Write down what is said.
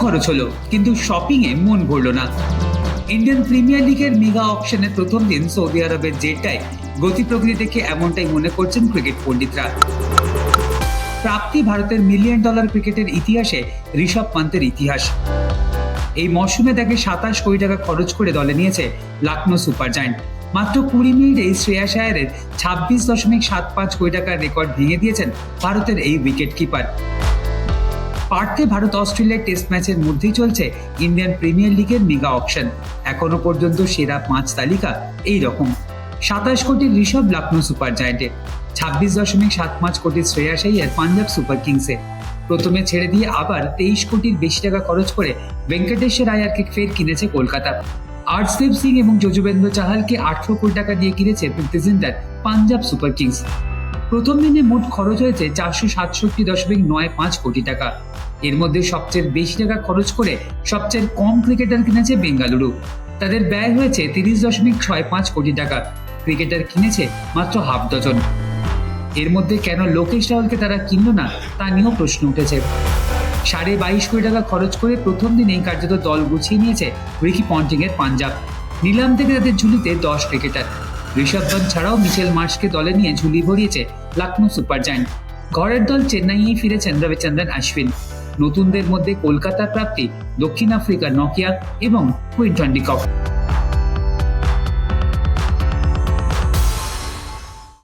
খরচ হলো, কিন্তু শপিং এ মন ভরলো না। ইন্ডিয়ান প্রিমিয়ার লিগের মেগা অপশনের প্রথম দিন সৌদি আরবের জেটায় গতি প্রকৃতি দেখে এমনটাই মনে করছেন ক্রিকেট পণ্ডিতরা। প্রাপ্তি ভারতের মিলিয়ন ডলার ক্রিকেটের ইতিহাসে ঋষভ পান্তের ইতিহাস। এই মরশুমে তাকে সাতাশ কোটি টাকা খরচ করে দলে নিয়েছে লাকনো সুপার জায়েন্ট। মাত্র কুড়ি মিনিটে শ্রেয়াস আয়ারের ছাব্বিশ দশমিক সাত পাঁচ কোটি টাকার রেকর্ড ভেঙে দিয়েছেন ভারতের এই উইকেট কিপার পার্থে ভারত অস্ট্রেলিয়ার টেস্ট ম্যাচের মধ্যেই চলছে ইন্ডিয়ান প্রিমিয়ার লিগের মেগা অপশন। এখনও পর্যন্ত সেরা পাঁচ তালিকা এই রকম সাতাশ কোটির ঋষভ লখনৌ সুপার জায়েন্টে, ছাব্বিশ দশমিক সাত পাঁচ কোটির শ্রেয়াস আইয়ার পাঞ্জাব সুপার কিংসে। প্রথমে ছেড়ে দিয়ে আবার তেইশ কোটির বেশি টাকা খরচ করে ভেঙ্কটেশ্বর আয়ারকে ফের কিনেছে কলকাতা। আর্টসদীপ সিং এবং যজুবেন্দ্র চাহালকে আঠারো কোটি টাকা দিয়ে কিনেছে প্রীতি পাঞ্জাব সুপার কিংস। প্রথম দিনে মোট খরচ হয়েছে চারশো সাতষট্টি দশমিক নয় পাঁচ কোটি টাকা। এর মধ্যে সবচেয়ে বেশি টাকা খরচ করে সবচেয়ে কম ক্রিকেটার কিনেছে বেঙ্গালুরু। তাদের ব্যয় হয়েছে তিরিশ দশমিক ছয় পাঁচ কোটি টাকা। ক্রিকেটার কিনেছে মাত্র হাফ ডজন। এর মধ্যে কেন লোকেশ রাহুলকে তারা কিনল না, তা নিয়েও প্রশ্ন উঠেছে। সাড়ে বাইশ কোটি টাকা খরচ করে প্রথম দিনেই কার্যত দল গুছিয়ে নিয়েছে রিকি পন্টিং এর পাঞ্জাব। নিলাম থেকে তাদের ঝুলিতে দশ ক্রিকেটার। ঋষভ পন্থ ছাড়াও মিচেল মার্শকে দলে নিয়ে ঝুলি ভরিয়েছে লখনৌ সুপার জায়ান্ট। ঘরের দল চেন্নাইয়েই ফিরেছেন রবিচন্দ্রন আশ্বিন নতুনদের মধ্যে কলকাতার প্রাপ্তি, দক্ষিণ আফ্রিকার নকিয়া এবং কুইন্টন ডিকক।